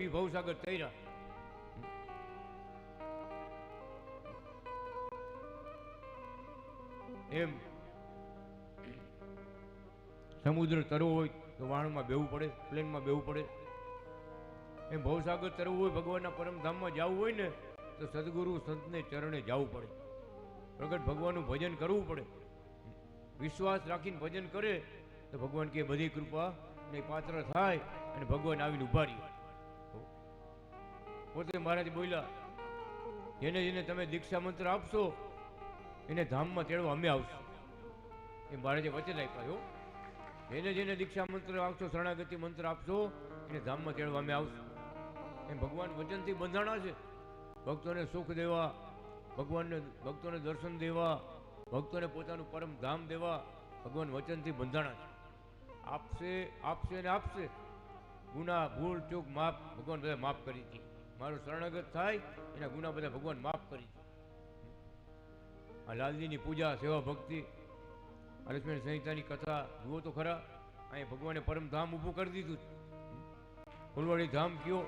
એ ભવસાગર તૈરા એમ. સમુદ્ર તરવો હોય તો વાણમાં બેવું પડે, પ્લેનમાં બેવું પડે. એમ ભવસાગર તરવું હોય, ભગવાનના પરમધામમાં જવું હોય ને, તો સદગુરુ સંતને ચરણે જવું પડે. પ્રગટ ભગવાનનું ભજન કરવું પડે. વિશ્વાસ રાખીને ભજન કરે, તો ભગવાન કે બધી કૃપા ને પાત્ર થાય અને ભગવાન આવીને ઊભા રહી. પોતે મહારાજ બોલ્યા, જેને જેને તમે દીક્ષા મંત્ર આપશો, એને ધામમાં તેડવા અમે આવશું. એ મહારાજે વચન આપ્યા જેને જેને દીક્ષા મંત્ર આપશો, શરણાગતિ મંત્ર આપશો, એને ધામમાં તેડવા અમે આવશું. એમ ભગવાન વચનથી બંધાણા છે. ભક્તોને સુખ દેવા, ભગવાનને, ભક્તોને દર્શન દેવા, ભક્તોને પોતાનું પરમ ધામ દેવા, ભગવાન વચનથી બંધાણા છે. આપશે આપશે ને આપશે. ગુના, ભૂલ, ચૂક, માફ, ભગવાન બધા માફ કરી હતી મારું શરણાગત થાય, એના ગુના બધા ભગવાન માફ કરી આ લાલજીની પૂજા, સેવા ભક્તિ અરસમેણ સંહિતાની કથા, જુઓ તો ખરા અહીં ભગવાને પરમધામ ઊભું કરી દીધું ફૂલવાડી ધામ કયો,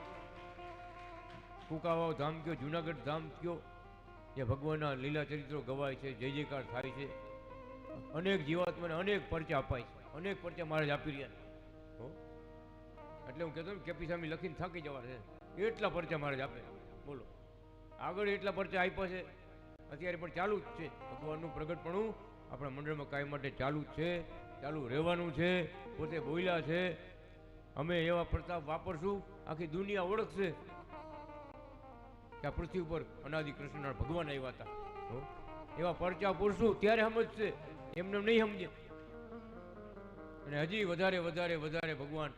કુકાવાવ ધામ કયો, જુનાગઢ ધામ કયો જે ભગવાનના લીલા ચરિત્રો ગવાય છે, જય જયકાર થાય છે. અનેક જીવાત્માને અનેક પરચા અપાય છે. અનેક પરચા મહારાજ આપી રહ્યા એટલે હું કહેતો કેપી સામે લખીને થાકી જવા છે. એટલા પરચા મહારાજ આપે. બોલો. આગળ એટલા પરચા આપ્યા છે. અત્યારે પણ ચાલુ જ છે. ભગવાનનું પ્રગટપણું આપણા મંડળમાં કાયમ માટે ચાલુ જ છે. ચાલુ રહેવાનું છે. પોતે બોલ્યા છે. અમે એવા પ્રતાપ વાપરશું. આખી દુનિયા ઓળખશે. કે પૃથ્વી ઉપર અનાદિ કૃષ્ણ ભગવાન આવ્યા હતા. એવા પરચા પૂરશું. ત્યારે સમજશે. એમને નહીં સમજે. અને હજી વધારે વધારે વધારે ભગવાન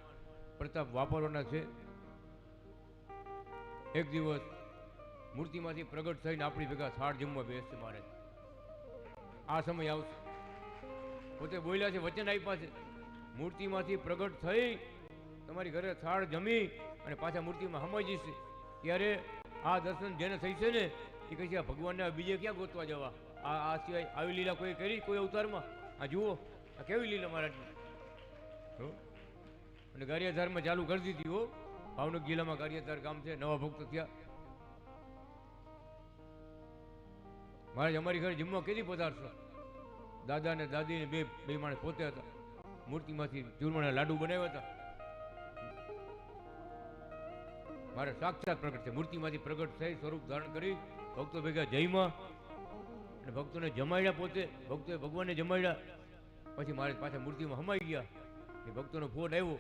પ્રતાપ વાપરવાના છે. એક દિવસ મૂર્તિમાંથી પ્રગટ થઈને આપણી ભેગા થાળ જમવા બેસશે મારે. આ સમય આવશે. પોતે બોલ્યા છે, વચન આપ્યા છે. મૂર્તિમાંથી પ્રગટ થઈ તમારી ઘરે થાળ જમી અને પાછા મૂર્તિમાં હમાઈ જશે ત્યારે આ દર્શન જેને થઈ છે ને, એ કહે છે ભગવાનને બીજે ક્યાં ગોતવા જવા? આ આ સિવાય આવી લીલા કોઈ કરી, કોઈ અવતારમાં? આ જુઓ, આ કેવી લીલા મહારાજની? અને ધર્મ ચાલુ કરી દીધી, હો. ભાવનગર જિલ્લામાં ગારિયાધાર કામ છે, નવા ભક્ત થયા. મહારાજ અમારી ઘરે જમવા કેદી પધારશો? દાદા ને દાદી બે બે માણસ પોતે હતા. મૂર્તિમાંથી ચૂરમાના લાડુ બનાવ્યા હતા. મારે સાક્ષાત પ્રગટ છે મૂર્તિમાંથી પ્રગટ થઈ સ્વરૂપ ધારણ કરી, ભક્તો ભેગા જયમાં અને ભક્તોને જમાડ્યા પોતે. ભક્તોએ ભગવાનને જમાડ્યા. પછી મારે પાછા મૂર્તિમાં હમાઈ ગયા. એ ભક્તોનો ફોન આવ્યો.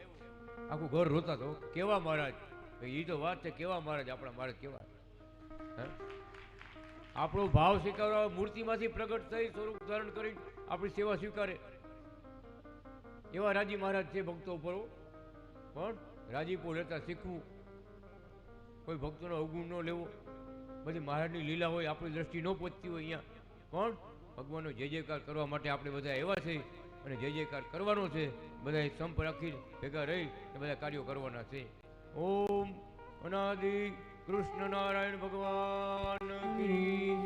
આખું ઘર રોતા તો. કેવા મહારાજ? એ તો વાત છે, કેવા મહારાજ આપણા મહારાજ કેવા? આપણો ભાવ સ્વીકારવા મૂર્તિમાંથી પ્રગટ થઈ સ્વરૂપ ધારણ કરી આપણી સેવા સ્વીકારે. એવા રાજી મહારાજ છે ભક્તો ઉપર પણ રાજીપો લેતા શીખવું, કોઈ ભક્તોનો અવગુણ ન લેવો. બધી મહારાજની લીલા હોય, આપણી દ્રષ્ટિ ન પહોંચતી હોય અહીંયા. પણ ભગવાનનો જય જયકાર કરવા માટે આપણે બધા એવા છે અને જય જયકાર કરવાનો છે બધા સંપ રાખી ભેગા રહી બધા કાર્યો કરવાના છે. ઓમ અનાદિ કૃષ્ણ નારાયણ ભગવાન કી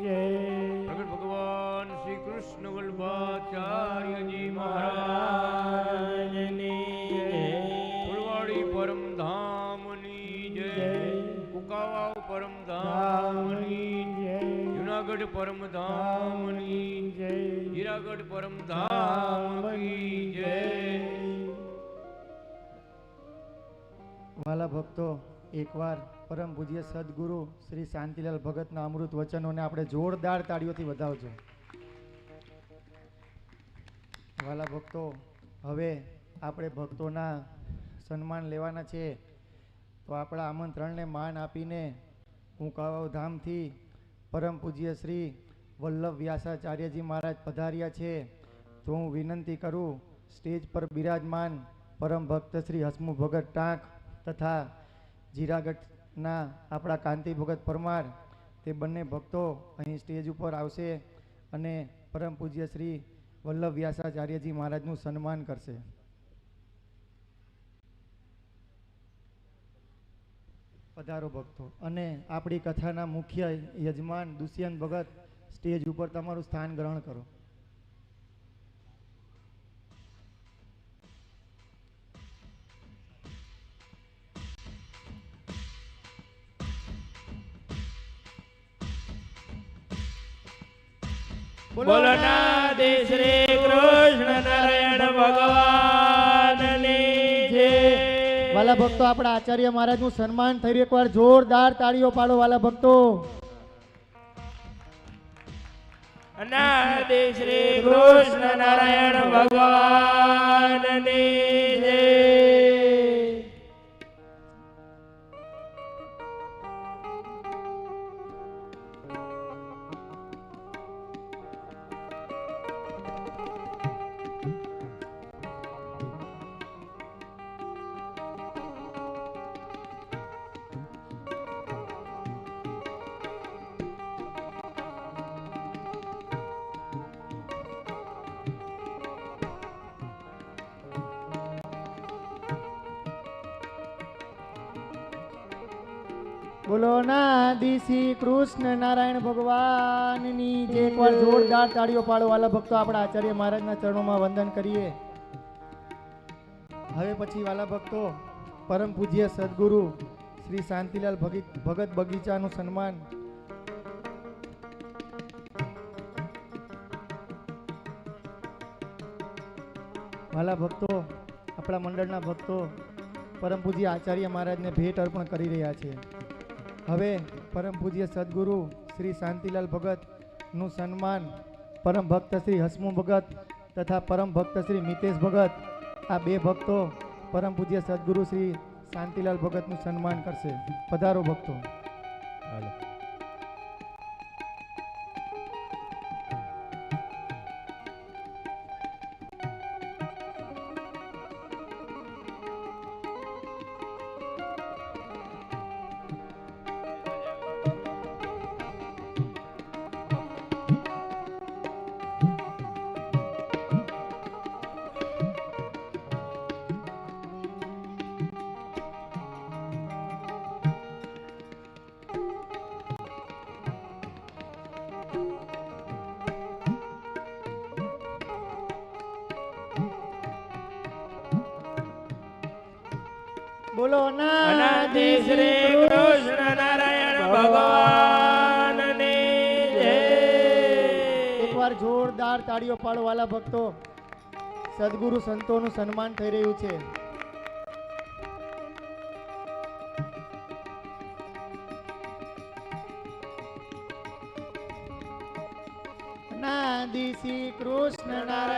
ભગવાન શ્રી કૃષ્ણ વલ્ભાચાર્યજી. પરમ ધામની હીરાગઢ પરમ ધામની જય. વાલા ભક્તો, એકવાર પરમ પૂજ્ય સદગુરુ શ્રી શાંતિલાલ ભગતના અમૃત વચનોને આપણે જોરદાર તાળીઓથી વધાવજો. વાલા ભક્તો, હવે આપણે ભક્તોના સન્માન લેવાના છે. તો આપણા આમંત્રણને માન આપીને હું કાવાવ ધામથી પરમ પૂજ્ય શ્રી વલ્લભ વ્યાસાચાર્યજી મહારાજ પધાર્યા છે. તો હું વિનંતી કરું, સ્ટેજ પર બિરાજમાન પરમ ભક્ત શ્રી હસમુખ ભગત ટાંક તથા જીરાગઢના આપણા કાંતિ ભગત પરમાર, તે બંને ભક્તો અહીં સ્ટેજ ઉપર આવશે અને પરમ પૂજ્ય શ્રી વલ્લભ વ્યાસાચાર્યજી મહારાજનું સન્માન કરશે. પધારો ભક્તો. અને આપણી કથાના મુખ્ય યજમાન દુષ્યંત ભગત સ્ટેજ ઉપર તમારું સ્થાન ગ્રહણ કરો. બોલો ના શ્રી કૃષ્ણ નારાયણ ભગવાન. વાલા ભક્તો, આપણા આચાર્ય મહારાજનું સન્માન થઈ રહ્યું. એકવાર જોરદાર તાળીઓ પાડો વાલા ભક્તો. શ્રી કૃષ્ણ નારાયણ ભગવાનની જય. ના શ્રી કૃષ્ણ નારાયણ ભગવાનની જે એકવાર જોરદાર તાળીઓ પાડો વાલા ભક્તો, આપણા આચાર્ય મહારાજના ચરણોમાં વંદન કરીએ. હવે પછી વાલા ભક્તો, પરમ પૂજ્ય સદગુરુ શ્રી શાંતિલાલ ભગત ભગત બગીચાનું સન્માન. વાલા ભક્તો, આપણા મંડળના ભક્તો, પરમ પૂજ્ય આચાર્ય મહારાજને ભેટ અર્પણ કરી રહ્યા છે. હવે પરમ પૂજ્ય સદગુરુ શ્રી શાંતિલાલ ભગતનું સન્માન, પરમ ભક્ત શ્રી હસમુ ભગત તથા પરમ ભક્ત શ્રી મિતેશ ભગત, આ બે ભક્તો પરમ પૂજ્ય સદગુરુ શ્રી શાંતિલાલ ભગતનું સન્માન કરશે. પધારો ભક્તો. બોલો અનાદિ શ્રી કૃષ્ણ નારાયણ ભગવાન એકવાર જોરદાર તાળીઓ પાડવાલા ભક્તો સદગુરુ સંતોનું સન્માન થઈ રહ્યું છે. નાદી શ્રી કૃષ્ણ નારાયણ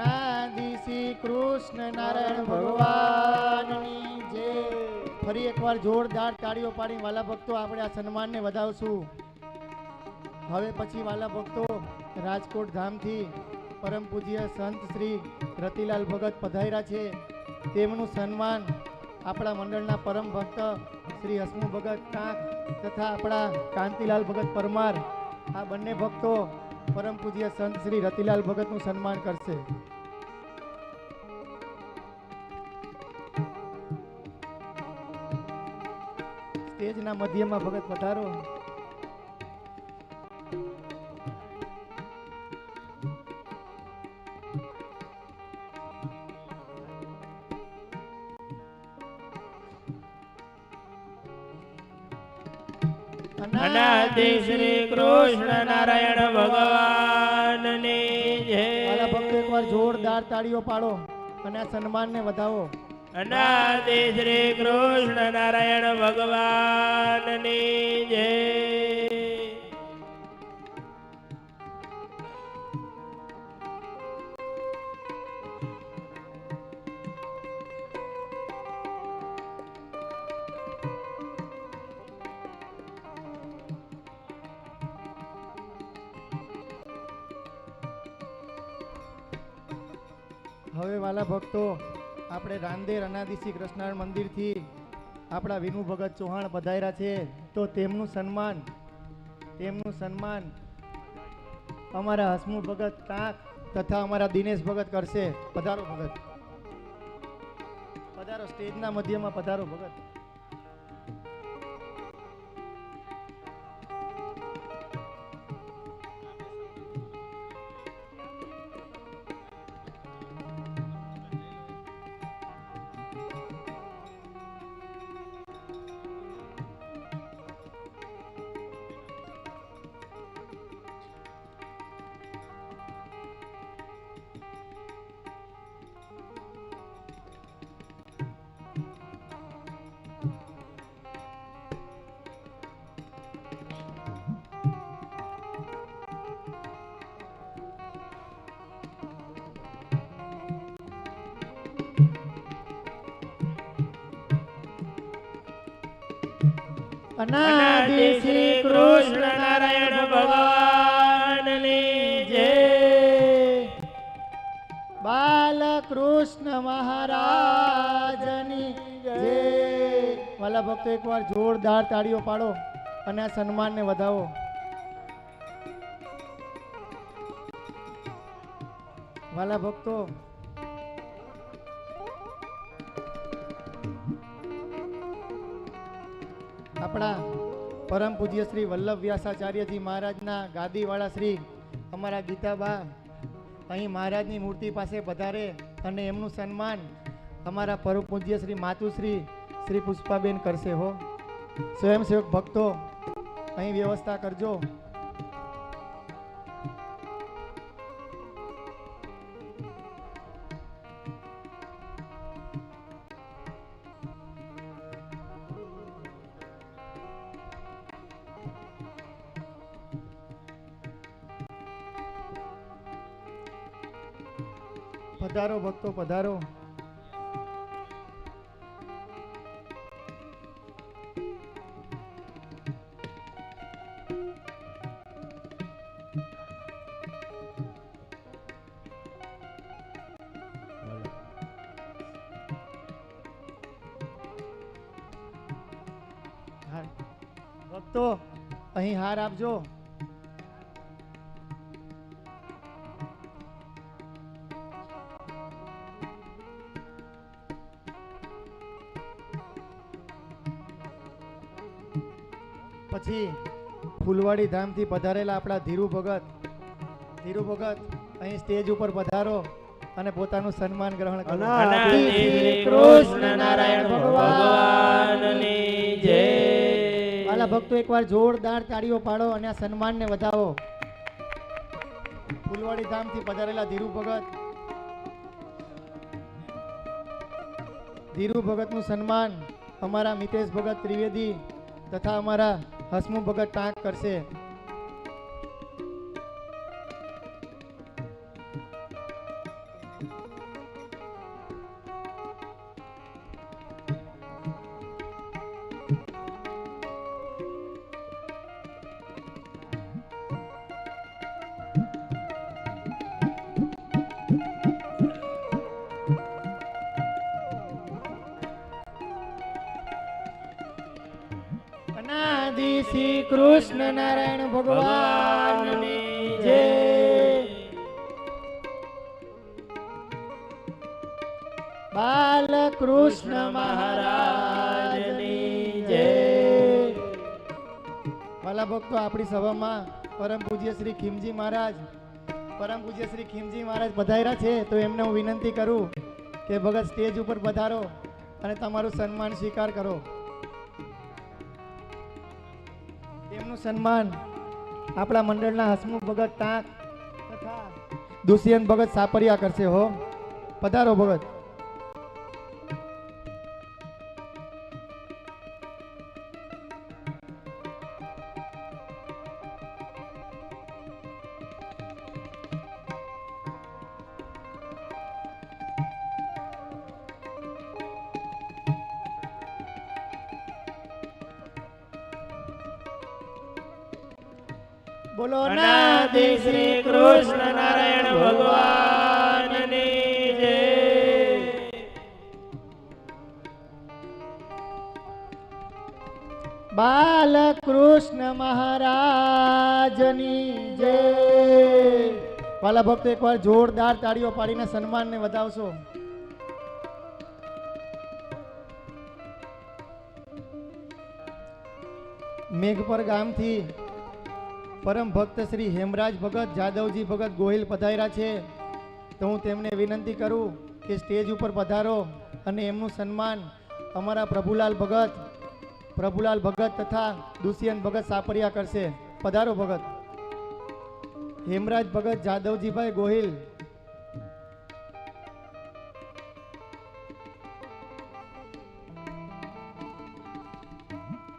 અનાદિ શ્રી કૃષ્ણ નારાયણ ભગવાનની જે. ફરી એકવાર જોરદાર તાળીઓ પાડી વાલા ભક્તો, આપણે આ સન્માનને વધાવશું. હવે પછી વાલા ભક્તો, રાજકોટ ધામથી પરમ પૂજ્ય સંત શ્રી રતિલાલ ભગત પધાર્યા છે. તેમનું સન્માન આપણા મંડળના પરમ ભક્ત શ્રી હસમુ ભગત કાંક તથા આપણા કાંતિલાલ ભગત પરમાર. આ બંને ભક્તો પરમ પૂજ્ય સંત શ્રી રતિલાલ ભગતનું સન્માન કરશે. સ્ટેજના મધ્યમાં ભગત પધારો શ્રી કૃષ્ણ નારાયણ ભગવાનની વાલા ભક્તો જય એકવાર જોરદાર તાળીઓ પાડો અને આ સન્માનને વધાવો. શ્રી કૃષ્ણ નારાયણ ભગવાનની જય હવે વાલા ભક્તો આપણે રાંદેર અનાદિ શ્રી કૃષ્ણ મંદિરથી આપણા વિનુ ભગત ચૌહાણ પધાર્યા છે. તો તેમનું સન્માન તેમનું સન્માન અમારા હસમુખ ભગત કાંક તથા અમારા દિનેશ ભગત કરશે. પધારો ભગત. પધારો સ્ટેજના મધ્યમાં પધારો ભગત. બાલકૃષ્ણ મહારાજની જય. વાલા ભક્તો, એકવાર જોરદાર તાળીઓ પાડો અને આ સન્માનને વધાવો. વાલા ભક્તો, આપણા પરમ પૂજ્ય શ્રી વલ્લભ વ્યાસાચાર્યજી મહારાજના ગાદીવાળા શ્રી અમારા ગીતાબા અહીં મહારાજની મૂર્તિ પાસે પધારે. અને એમનું સન્માન અમારા પરમ પૂજ્ય શ્રી માતુશ્રી શ્રી પુષ્પાબેન કરશે હો. સ્વયંસેવક ભક્તો, અહીં વ્યવસ્થા કરજો. પધારો ભક્તો પધારો. ભક્તો અહીં હાર આપજો. ફૂલવાડી ધામથી પધારેલા આપણા ધીરુ ભગત. ધીરુ ભગત અહીં સ્ટેજ ઉપર પધારો અને પોતાનું સન્માન ગ્રહણ કરો. કૃષ્ણ નારાયણ ભગવાનની જય. વાલા ભક્તો એકવાર જોરદાર તાળીઓ પાડો અને આ સન્માનને વધાવો. ફૂલવાડી ધામથી પધારેલા ધીરુ ભગત. ધીરુ ભગતનું સન્માન અમારા મિતેશ ભગત ત્રિવેદી તથા અમારા હસમુખ ભગત ટાંક કરશે. અનાદિ શ્રી કૃષ્ણ નારાયણ ભગવાનની જય. બાલકૃષ્ણ મહારાજની જય. વાલા ભક્તો આપણી સભામાં પરમ પૂજ્ય શ્રી ખીમજી મહારાજ પરમ પૂજ્ય શ્રી ખીમજી મહારાજ પધાર્યા છે તો એમને હું વિનંતી કરું કે ભગત સ્ટેજ ઉપર પધારો અને તમારું સન્માન સ્વીકાર કરો. સન્માન. આપણા મંડળના હસમુખ ભગત ટાંક તથા દુષ્યંત ભગત સાપરિયા કરશે હો. પધારો ભગત. બોલો નાથી શ્રી કૃષ્ણ નારાયણ ભગવાનની જય. બાલકૃષ્ણ મહારાજની જય. વાલા ભક્તો, એકવાર જોરદાર તાળીઓ પાડીને સન્માનને વધાવશો. મેઘપર ગામથી પરમ ભક્ત શ્રી હેમરાજ ભગત જાદવજી ભગત ગોહિલ પધાર્યા છે. તો હું તેમને વિનંતી કરું કે સ્ટેજ ઉપર પધારો અને એમનું સન્માન અમારા પ્રભુલાલ ભગત પ્રભુલાલ ભગત તથા દુષ્યંત ભગત સાપરિયા કરશે. પધારો ભગત. હેમરાજ ભગત જાદવજીભાઈ ગોહિલ.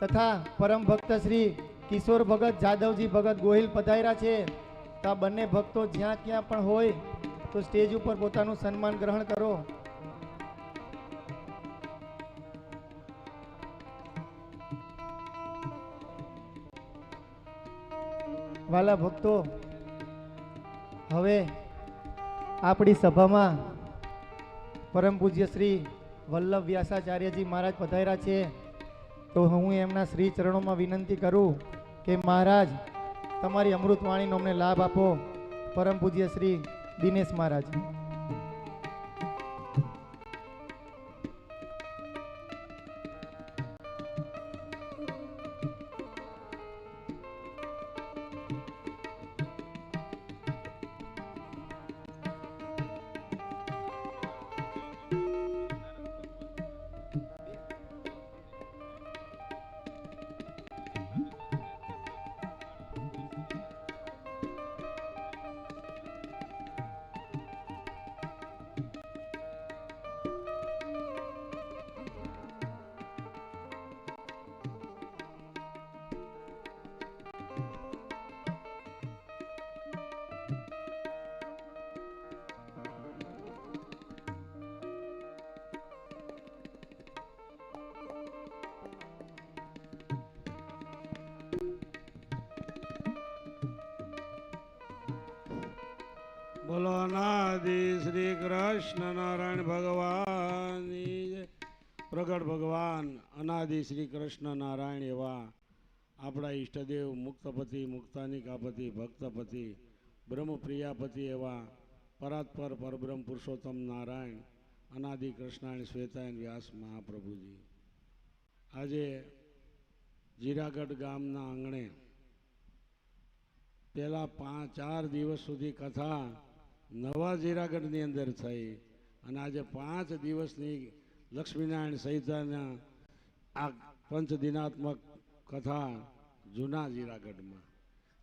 તથા પરમ ભક્ત શ્રી કિશોર ભગત, જાદવજી ભગત, ગોહિલ પધાર્યા છે. તો આ બંને ભક્તો જ્યાં ક્યાં પણ હોય, તો સ્ટેજ ઉપર પોતાનું સન્માન ગ્રહણ કરો. વાલા ભક્તો, હવે આપણી સભામાં પરમ પૂજ્ય શ્રી વલ્લભ વ્યાસાચાર્યજી મહારાજ પધાર્યા છે. તો હું એમના શ્રી ચરણોમાં વિનંતી કરું કે મહારાજ તમારી અમૃતવાણીનો અમને લાભ આપો. પરમ પૂજ્ય શ્રી દિનેશ મહારાજ. બોલો શ્રી કૃષ્ણ નારાયણ ભગવાન પ્રગટ ભગવાન અનાદિ શ્રી કૃષ્ણ નારાયણ એવા આપણા ઈષ્ટદેવ મુક્તપતિ મુક્તાનિકાપતિ ભક્તપતિ, બ્રહ્મપ્રિયાપતિ એવા પરાત્પર પરબ્રહ્મ પુરુષોત્તમ નારાયણ, અનાદિ કૃષ્ણાયણ શ્વેતાયન વ્યાસ મહાપ્રભુજી. આજે જીરાગઢ ગામના આંગણે પહેલાં પાંચ ચાર દિવસ સુધી કથા નવા જીરાગઢની અંદર થઈ અને આજે પાંચ દિવસની લક્ષ્મીનારાયણ સહિતાના આ પંચ દિનાત્મક કથા જૂના જીરાગઢમાં.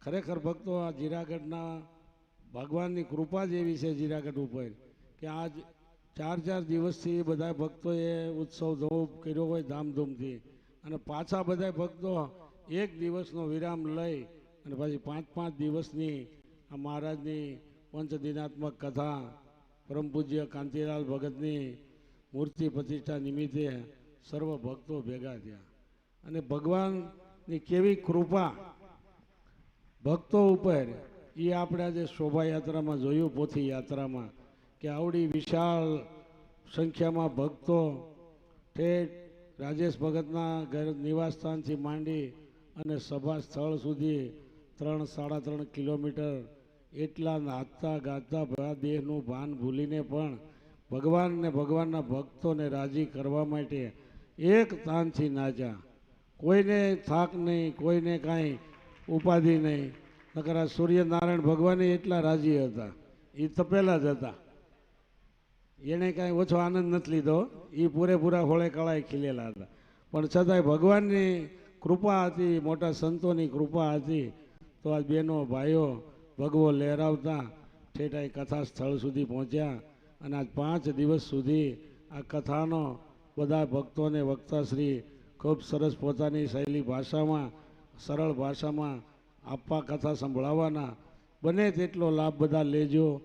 ખરેખર ભક્તો, આ જીરાગઢના ભગવાનની કૃપા જ એવી છે જીરાગઢ ઉપર કે આજ ચાર ચાર દિવસથી બધા ભક્તોએ ઉત્સવ ધોપ કર્યો હોય ધામધૂમથી અને પાછા બધા ભક્તો એક દિવસનો વિરામ લઈ અને પછી પાંચ પાંચ દિવસની આ મહારાજની પંચદિનાત્મક કથા પરમ પૂજ્ય કાંતિલાલ ભગતની મૂર્તિ પ્રતિષ્ઠા નિમિત્તે સર્વ ભક્તો ભેગા થયા. અને ભગવાનની કેવી કૃપા ભક્તો ઉપર, એ આપણે આજે શોભાયાત્રામાં જોયું, પોથી યાત્રામાં, કે આવડી વિશાળ સંખ્યામાં ભક્તો ઠેઠ રાજેશ ભગતના ઘર નિવાસસ્થાનથી માંડી અને સભા સ્થળ સુધી ત્રણ, સાડા ત્રણ કિલોમીટર એટલા નાચતા ગાતા ભા દેહનું ભાન ભૂલીને પણ ભગવાનને ભગવાનના ભક્તોને રાજી કરવા માટે એક તાનથી નાચ્યા. કોઈને થાક નહીં, કોઈને કાંઈ ઉપાધિ નહીં. નકર સૂર્યનારાયણ ભગવાને એટલા રાજી હતા. એ તપેલા જ હતા. એણે કાંઈ ઓછો આનંદ નથી લીધો. એ પૂરેપૂરા હોળે કળાએ ખીલેલા હતા. પણ છતાંય ભગવાનની કૃપા હતી, મોટા સંતોની કૃપા હતી. તો આ બહેનો ભાઈઓ ભગવો લહેરાવતા ઠેઠાઈ કથા સ્થળ સુધી પહોંચ્યા અને આજ પાંચ દિવસ સુધી આ કથાનો બધા ભક્તોને વક્તાશ્રી ખૂબ સરસ પોતાની શૈલી ભાષામાં, સરળ ભાષામાં આપવા કથા સંભળાવવાના. બને તેટલો લાભ બધા લેજો.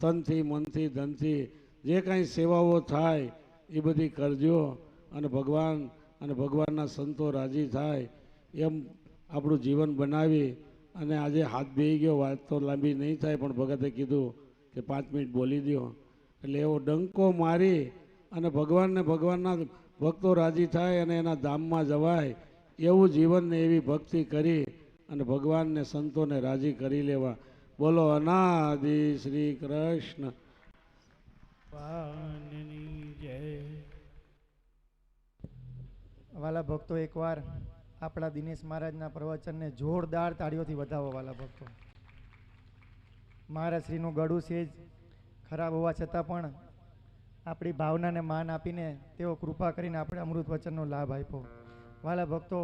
તનથી, મનથી, ધનથી, જે કાંઈ સેવાઓ થાય એ બધી કરજો અને ભગવાન અને ભગવાનના સંતો રાજી થાય એમ આપણું જીવન બનાવી અને આજે હાથ બેહી ગયો, વાત તો લાંબી નહીં થાય, પણ ભગતે કીધું કે પાંચ મિનિટ બોલી દો એટલે એવો ડંકો મારી અને ભગવાનને ભગવાનના ભક્તો રાજી થાય અને એના ધામમાં જવાય, એવું જીવનને એવી ભક્તિ કરી અને ભગવાનને સંતોને રાજી કરી લેવા. બોલો, અનાદિ શ્રી કૃષ્ણ. વાલા ભક્તો, એકવાર આપણા દિનેશ મહારાજના પ્રવચનને જોરદાર તાળીઓથી વધાવો, વાલા ભક્તો. મહારાજશ્રીનું ગળું સેજ ખરાબ હોવા છતાં પણ આપણી ભાવનાને માન આપીને તેઓ કૃપા કરીને આપણે અમૃત વચનનો લાભ આપ્યો. વાલા ભક્તો,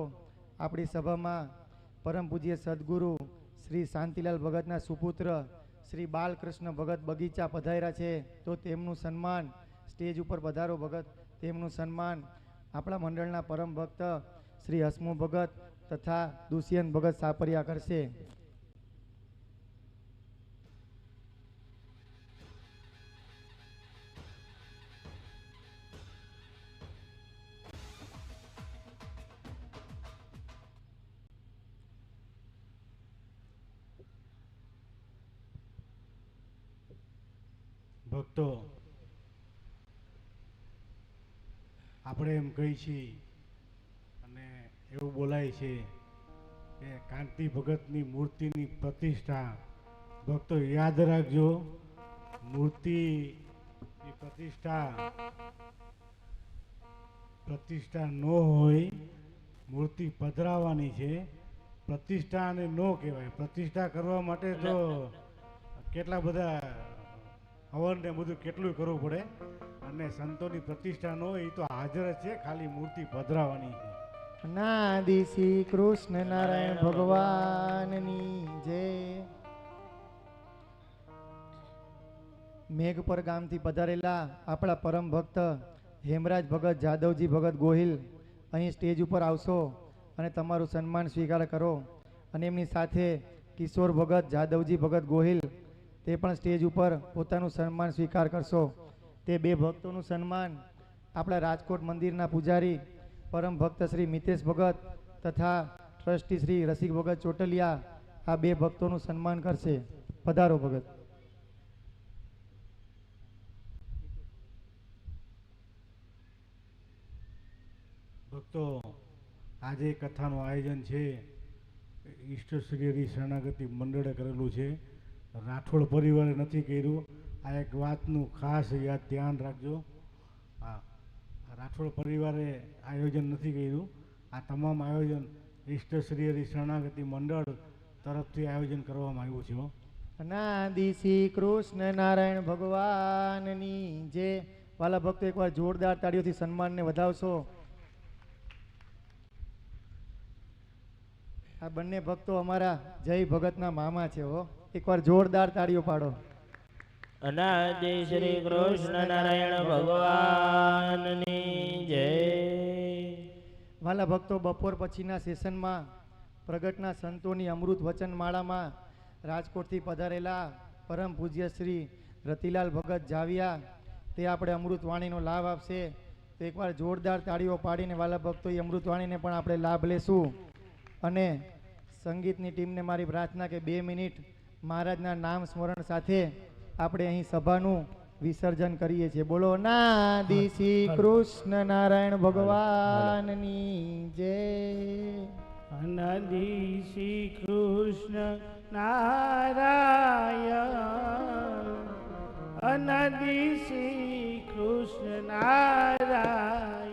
આપણી સભામાં પરમ પૂજ્ય સદગુરુ શ્રી શાંતિલાલ ભગતના સુપુત્ર શ્રી બાલકૃષ્ણ ભગત બગીચા પધાર્યા છે, તો તેમનું સન્માન સ્ટેજ ઉપર પધારો ભગત, તેમનું સન્માન આપણા મંડળના પરમ ભક્ત શ્રી હસમુ ભગત તથા દુષ્યંત ભગત સાપરિયા કરશે. ભક્તો આપણે એમ કહી છીએ અને એવું બોલાય છે કે કાંતિ ભગતની મૂર્તિની પ્રતિષ્ઠા. ભક્તો યાદ રાખજો, મૂર્તિની પ્રતિષ્ઠા પ્રતિષ્ઠા ન હોય, મૂર્તિ પધરાવવાની છે. પ્રતિષ્ઠા અને ન કહેવાય. પ્રતિષ્ઠા કરવા માટે તો કેટલા બધા હવન ને બધું કેટલું કરવું પડે. અને સંતોની પ્રતિષ્ઠા ન હોય, એ તો હાજર જ છે. ખાલી મૂર્તિ પધરાવવાની છે. નાદી શ્રી કૃષ્ણ નારાયણ ભગવાનની જય. મેઘપર ગામથી પધારેલા આપણા પરમ ભક્ત હેમરાજ ભગત જાદવજી ભગત ગોહિલ અહીં સ્ટેજ ઉપર આવશો અને તમારું સન્માન સ્વીકાર કરો. અને એમની સાથે કિશોર ભગત જાદવજી ભગત ગોહિલ તે પણ સ્ટેજ ઉપર પોતાનું સન્માન સ્વીકાર કરશો. તે બે ભક્તોનું સન્માન આપણા રાજકોટ મંદિરના પૂજારી પરમ ભક્ત શ્રી મિતેશ ભગત તથા ટ્રસ્ટી શ્રી રસિક ભગત ચોટલિયા આ બે ભક્તોનું સન્માન કરશે. પધારો ભગત. ભક્તો, આજે કથાનું આયોજન છે. ઈષ્ટશ્રીની શરણાગતિ મંડળે કરેલું છે. રાઠોડ પરિવારે નથી કર્યું. આ એક વાતનું ખાસ યાદ ધ્યાન રાખજો. રાઠોડ પરિવારે આયોજન નથી કર્યું. આ તમામ આયોજન ઈષ્ટશ્રી હરિ શરણાગતિ મંડળ તરફથી આયોજન કરવામાં આવ્યું છે. અનાદિ શ્રી કૃષ્ણ નારાયણ ભગવાનની જે વાલા ભક્તો એકવાર જોરદાર તાળીઓથી સન્માનને વધાવશો. આ બંને ભક્તો અમારા જય ભગતના મામા છે, હો. એકવાર જોરદાર તાળીઓ પાડો. અનાદિ શ્રી કૃષ્ણ નારાયણ ભગવાનની જય. વાલા ભક્તો, બપોર પછીના સેશનમાં પ્રગટના સંતોની અમૃત વચન માળામાં રાજકોટથી પધારેલા પરમ પૂજ્ય શ્રી રતિલાલ ભગત જાવિયા, તે આપણે અમૃતવાણીનો લાભ આપશે. તો એકવાર જોરદાર તાળીઓ પાડીને વાલા ભક્તો, એ અમૃતવાણીને પણ આપણે લાભ લેશું. અને સંગીતની ટીમને મારી પ્રાર્થના કે બે મિનિટ મહારાજના નામ સ્મરણ સાથે આપણે અહીં સભાનું વિસર્જન કરીએ છીએ. બોલો ના દિશી કૃષ્ણ નારાયણ ભગવાનની જય. અનાદિ શ્રી કૃષ્ણ નારાયણ શ્રી કૃષ્ણ નારાયણ